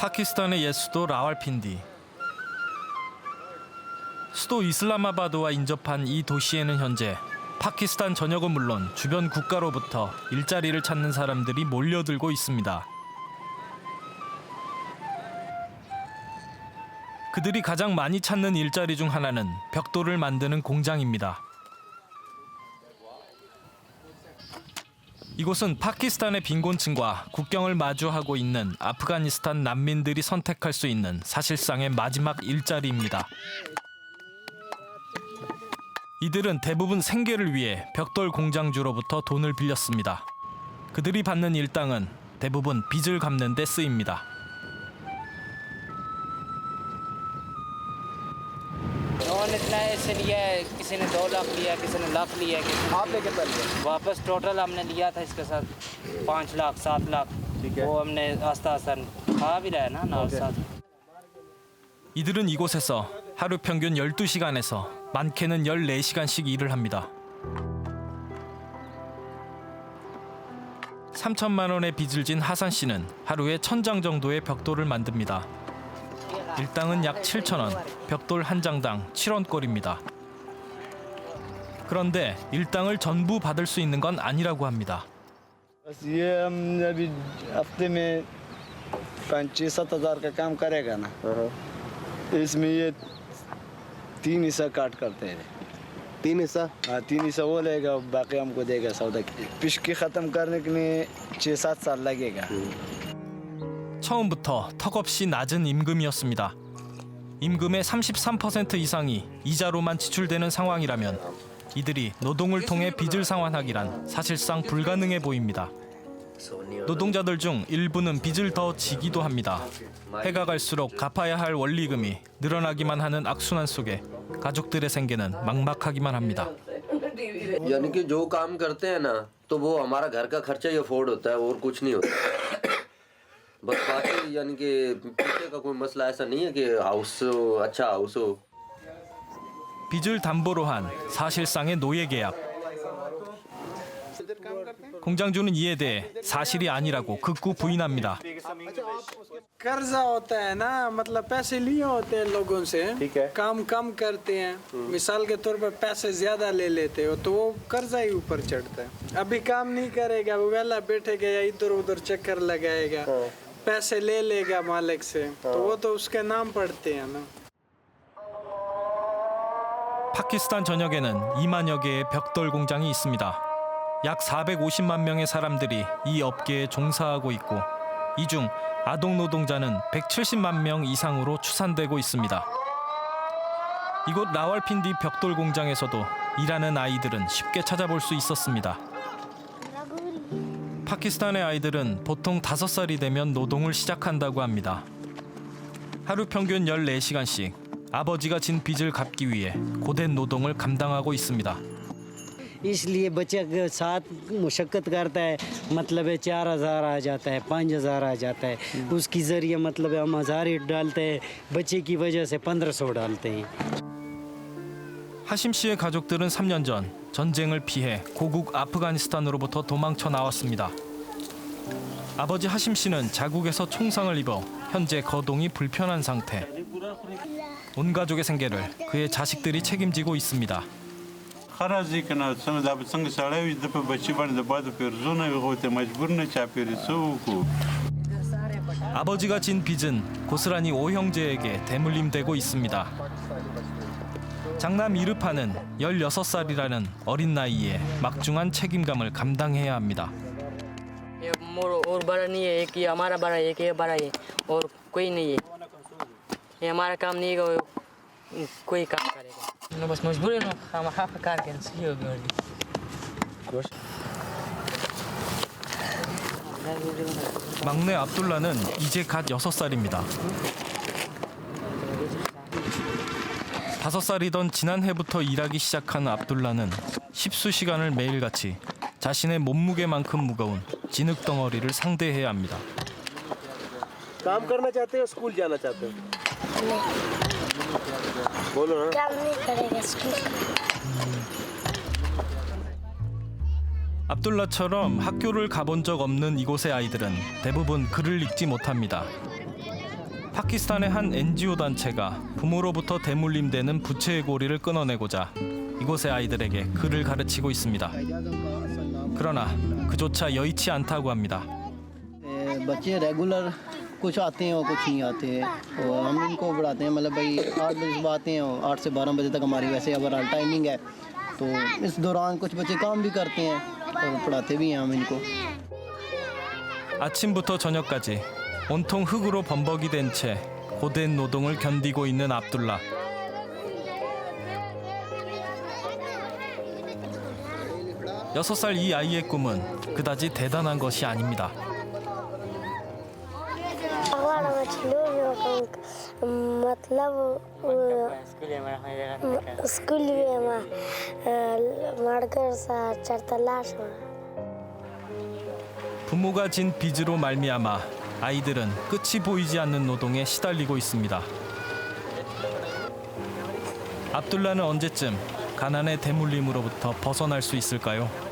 파키스탄의 옛 수도 라왈핀디. 수도 이슬라마바드와 인접한 이 도시에는 현재 파키스탄 전역은 물론 주변 국가로부터 일자리를 찾는 사람들이 몰려들고 있습니다. 그들이 가장 많이 찾는 일자리 중 하나는 벽돌을 만드는 공장입니다. 이곳은 파키스탄의 빈곤층과 국경을 마주하고 있는 아프가니스탄 난민들이 선택할 수 있는 사실상의 마지막 일자리입니다. 이들은 대부분 생계를 위해 벽돌 공장주로부터 돈을 빌렸습니다. 그들이 받는 일당은 대부분 빚을 갚는 데 쓰입니다. लोन इतना है इससे लिया है किसी ने दो लाख लिया किसी ने लाख लिया किसी ने आपने कितना लिया वापस टोटल हमने लिया था इसके साथ पाँच लाख सात लाख ठीक है। वो हमने आस्ता आस्ता खा भी रहा है ना ना साथ 이들은 이곳에서 하루 평균 12시간에서 많게는 14시간씩 일을 합니다. 3천만 원의 빚을 진 하산 씨는 하루에 천 장 정도의 벽돌을 만듭니다. 일당은 약 7천 원, 벽돌 한 장당 7원 꼴입니다. 그런데 일당을 전부 받을 수 있는 건 아니라고 합니다. बस ये हम अभी हफ्ते में पच्चीस सात हजार का काम करेगा ना इसमें ये तीन हिस्सा काट करते हैं तीन हिस्सा हाँ तीन हिस्सा वो लेगा बाकी हमको देगा सौदा पिशकी ख़त्म करने के लिए छः सात साल लगेगा 처음부터 턱없이 낮은 임금이었습니다. 임금의 33% 이상이 이자로만 지출되는 상황이라면 이들이 노동을 통해 빚을 상환하기란 사실상 불가능해 보입니다. 노동자들 중 일부는 빚을 더 지기도 합니다. 해가 갈수록 갚아야 할 원리금이 늘어나기만 하는 악순환 속에 가족들의 생계는 막막하기만 합니다. यानी कि जो काम करते हैं ना तो वो हमारा घर का खर्चा ही अफोर्ड होता है और कुछ नहीं होता बस बाकी यानी कि पैसे का कोई मसला ऐसा नहीं है कि हाउस हो अच्छा हाउस हो 빚을 담보로 한 사실상의 노예 계약. 공장주는 이에 대해 사실이 아니라고 극구 부인합니다. कर्जा होता है ना मतलब पैसे लिए होते हैं लोगों से ठीक है। काम कम करते हैं मिसाल के तौर पर पैसे ज्यादा ले लेते हो तो वो कर्जा ही ऊपर चढ़ता है अभी काम नहीं करेगा वो वेला बैठेगा या इधर उधर चक्कर लगाएगा पैसे ले लेगा मालिक से तो वो तो उसके नाम पड़ते हैं ना 파키스탄 전역에는 2만여 개의 벽돌 공장이 있습니다. 약 450만 명의 사람들이 이 업계에 종사하고 있고 이 중 아동 노동자는 170만 명 이상으로 추산되고 있습니다. 이곳 라왈핀디 벽돌 공장에서도 일하는 아이들은 쉽게 찾아볼 수 있었습니다. 파키스탄의 아이들은 보통 5살이 되면 노동을 시작한다고 합니다. 하루 평균 14시간씩 아버지가 진 빚을 갚기 위해 고된 노동을 감당하고 있습니다. इसलिए बच्चा के साथ मुशक्क़त करता है मतलब है चार हज़ार आ जाता है पाँच हज़ार आ जाता है उसकी ज़रिए मतलब है हम हज़ार ही डालते हैं बच्चे की वजह से पंद्रह सौ डालते हैं 하심 씨의 가족들은 3년 전 전쟁을 피해 고국 아프가니스탄으로부터 도망쳐 나왔습니다. 아버지 하심 씨는 자국에서 총상을 입어 현재 거동이 불편한 상태. 온 가족의 생계를 그의 자식들이 책임지고 있습니다. 아버지가 진 빚은 고스란히 오형제에게 대물림되고 있습니다. 장남 이르파는 16살이라는 어린 나이에 막중한 책임감을 감당해야 합니다. ये मोर और बड़ा नहीं है एक ये हमारा बड़ा है एक ये बड़ा है और कोई नहीं है ये हमारा काम नहीं है कोई काम करेगा नो बस मजबूर है हम हाफ कार के सही हो गया 막내 압둘라는 이제 갓 6살입니다. 5살이던 지난해부터 일하기 시작한 압둘라는 십수 시간을 매일같이 자신의 몸무게만큼 무거운 진흙 덩어리를 상대해야 합니다. काम करना चाहते हो स्कूल जाना चाहते हो बोलो ना काम नहीं करेगा स्कूल 압둘라처럼 학교를 가본 적 없는 이곳의 아이들은 대부분 글을 읽지 못합니다. 파키스탄의 한 NGO 단체가 부모로부터 대물림되는 부채의 고리를 끊어내고자 이곳의 아이들에게 글을 가르치고 있습니다. 그러나 그조차 여의치 않다고 합니다. ए, बच्चे रेगुलर कुछ आते हैं और कुछ नहीं आते हैं और हम इनको पढ़ाते हैं मतलब भाई आठ बजे सुबह आते हैं और आठ से बारह बजे तक हमारी वैसे ओवरऑल टाइमिंग है तो इस दौरान कुछ बच्चे काम भी करते हैं और पढ़ाते भी हैं हम इनको 아침부터 저녁까지 온통 흙으로 범벅이 된 채 고된 노동을 견디고 있는 압둘라. 여섯 살 이 아이의 꿈은 그다지 대단한 것이 아닙니다. 부모가 진 빚으로 말미암아 아이들은 끝이 보이지 않는 노동에 시달리고 있습니다. 압둘라는 언제쯤 가난의 대물림으로부터 벗어날 수 있을까요?